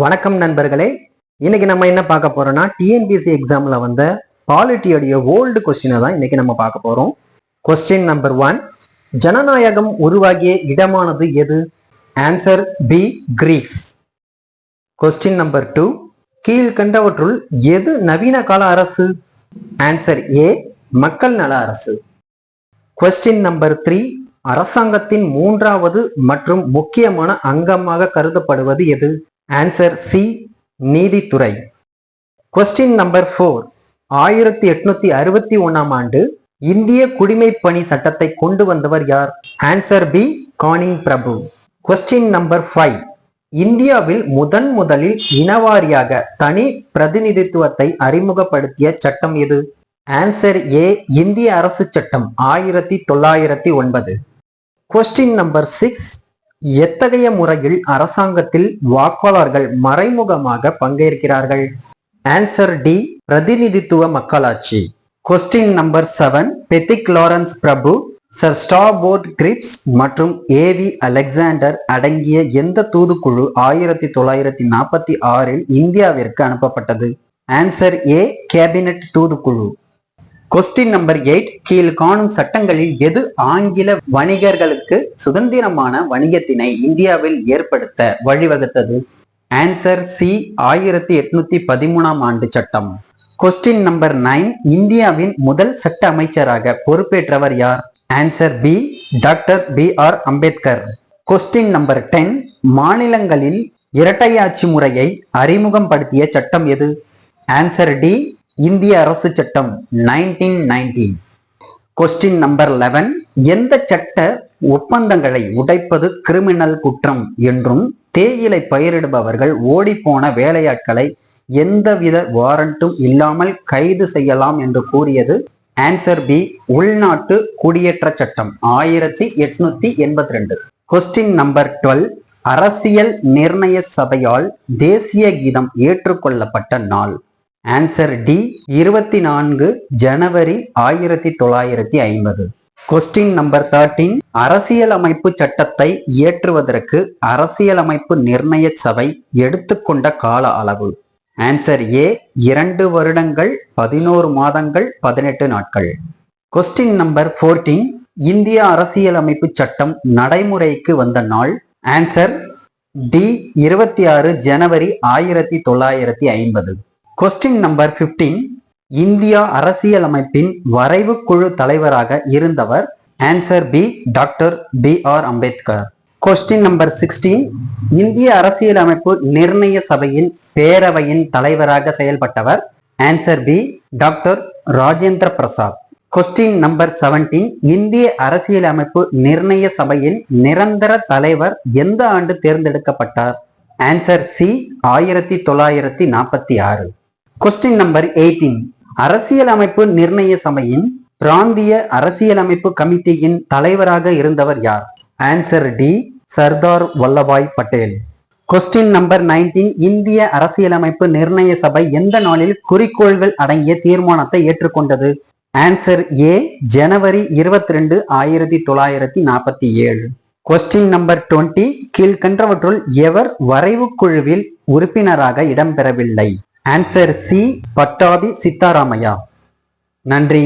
வணக்கம் நண்பர்களே. இன்னைக்கு நம்ம என்ன பார்க்க போறோம்னா டிஎன்பிஎஸ்சி எக்ஸாம்ல வந்த பாலிட்டியோடைய ஓல்டு கொஸ்டினை தான் இன்னைக்கு நம்ம பார்க்க போறோம். கொஸ்டின் நம்பர் ஒன் ஜனநாயகம் உருவாகிய இடமானது எது? Answer B Greece question number two கீழ்கண்டவற்றுள் எது நவீன கால அரசு? ஆன்சர் ஏ மக்கள் நல அரசு. கொஸ்டின் நம்பர் த்ரீ அரசாங்கத்தின் மூன்றாவது மற்றும் முக்கியமான அங்கமாக கருதப்படுவது எது? ஆன்சர் சி நீதித்துறை கொஸ்டின் நம்பர் ஃபோர் ஆயிரத்தி எட்நூத்தி அறுபத்தி ஒன்னாம் ஆண்டு இந்திய குடிமை பணி சட்டத்தை கொண்டு வந்தவர் யார்? ஆன்சர் பி கானிங் பிரபு கொஸ்டின் நம்பர் ஃபைவ் இந்தியாவில் முதன் முதலில் இனவாரியாக தனி பிரதிநிதித்துவத்தை அறிமுகப்படுத்திய சட்டம் எது? ஆன்சர் ஏ இந்திய அரசு சட்டம் ஆயிரத்தி தொள்ளாயிரத்தி ஒன்பது. கொஸ்டின் நம்பர் சிக்ஸ் எத்தகைய முறையில் அரசாங்கத்தில் வாக்காளர்கள் மறைமுகமாக பங்கேற்கிறார்கள்? ஆன்சர் டி பிரதிநிதித்துவ மக்களாட்சி. Question number seven Pethick Lawrence பிரபு சர் ஸ்டாபோர்ட் கிரிப்ஸ் மற்றும் ஏவி அலெக்சாண்டர் அடங்கிய எந்த தூதுக்குழு ஆயிரத்தி தொள்ளாயிரத்தி நாற்பத்தி ஆறில் இந்தியாவிற்கு அனுப்பப்பட்டது? ஆன்சர் ஏ கேபினட் தூதுக்குழு. கொஸ்டின் நம்பர் எயிட் கீழ் காணும் சட்டங்களில் எது ஆங்கில வணிகர்களுக்கு சுதந்திரமான வணிகத்தினை இந்தியாவில் ஏற்படுத்த வழிவகுத்தது? ஆன்சர் சி ஆயிரத்தி எட்நூத்தி பதிமூணாம் ஆண்டு சட்டம். கொஸ்டின் நம்பர் நைன் இந்தியாவின் முதல் சட்ட அமைச்சராக பொறுப்பேற்றவர் யார்? Answer B doctor B R Ambedkar. Question number ten மாநிலங்களில் இரட்டையாட்சி முறையை அறிமுகப்படுத்திய சட்டம் எது? ஆன்சர் டி இந்திய அரசு சட்டம் nineteen nineteen question number eleven எந்த சட்ட ஒப்பந்தங்களை உடைப்பது கிரிமினல் குற்றம் என்றும் தேயிலை பயிரிடுபவர்கள் ஓடிப்போன வேலையாட்களை எந்தவித வாரண்ட்டும் இல்லாமல் கைது செய்யலாம் என்று கூறியது ஆன்சர் பி உள்நாட்டு குடியேற்ற சட்டம் ஆயிரத்தி எட்நூத்தி எண்பத்தி ரெண்டு. கொஸ்டின் நம்பர் டுவெல் அரசியல் நிர்ணய சபையால் தேசிய கீதம் ஏற்றுக்கொள்ளப்பட்ட நாள். ஆன்சர் டி இருபத்தி நான்கு ஜனவரி ஆயிரத்தி தொள்ளாயிரத்தி ஐம்பது கொஸ்டின் நம்பர் தேர்ட்டீன் அரசியலமைப்பு சட்டத்தை இயற்றுவதற்கு அரசியலமைப்பு நிர்ணய சபை எடுத்துக்கொண்ட கால அளவு. ஆன்சர் ஏ இரண்டு வருடங்கள் பதினோரு மாதங்கள் பதினெட்டு நாட்கள். கொஸ்டின் நம்பர் ஃபோர்டீன் இந்திய அரசியலமைப்பு சட்டம் நடைமுறைக்கு வந்த நாள். ஆன்சர் டி இருபத்தி ஆறு ஜனவரி ஆயிரத்தி தொள்ளாயிரத்தி ஐம்பது கொஸ்டின் நம்பர் பிப்டீன் இந்தியா அரசியலமைப்பின் வரைவு குழு தலைவராக இருந்தவர் answer B doctor B R Ambedkar. Question number sixteen இந்திய அரசியலமைப்பு நிர்ணய சபையின் பேரவையின் தலைவராக செயல்பட்டவர் answer B doctor Rajendra Prasad. Question number seventeen இந்திய அரசியலமைப்பு நிர்ணய சபையின் நிரந்தர தலைவர் எந்த ஆண்டு தேர்ந்தெடுக்கப்பட்டார்? ஆன்சர் சி ஆயிரத்தி தொள்ளாயிரத்தி நாற்பத்தி ஆறு. கொஸ்டின் நம்பர் எயிட்டீன் அரசியலமைப்பு நிர்ணய சபையின் பிராந்திய அரசியலமைப்பு கமிட்டியின் தலைவராக இருந்தவர் யார்? Answer D Sardar Vallabhbhai Patel. Question number nineteen இந்திய அரசியலமைப்பு நிர்ணய சபை எந்த நாளில் குறிக்கோள்கள் அடங்கிய தீர்மானத்தை ஏற்றுக்கொண்டது? ஆன்சர் ஏ ஜனவரி இருபத்தி ரெண்டு ஆயிரத்தி தொள்ளாயிரத்தி நாற்பத்தி ஏழு. கொஸ்டின் நம்பர் டுவெண்ட்டி கீழ்கண்டவற்றுள் எவர் வரைவு குழுவில் உறுப்பினராக இடம்பெறவில்லை? ஆன்சர் சி பட்டாபி சித்தாராமையா நன்றி.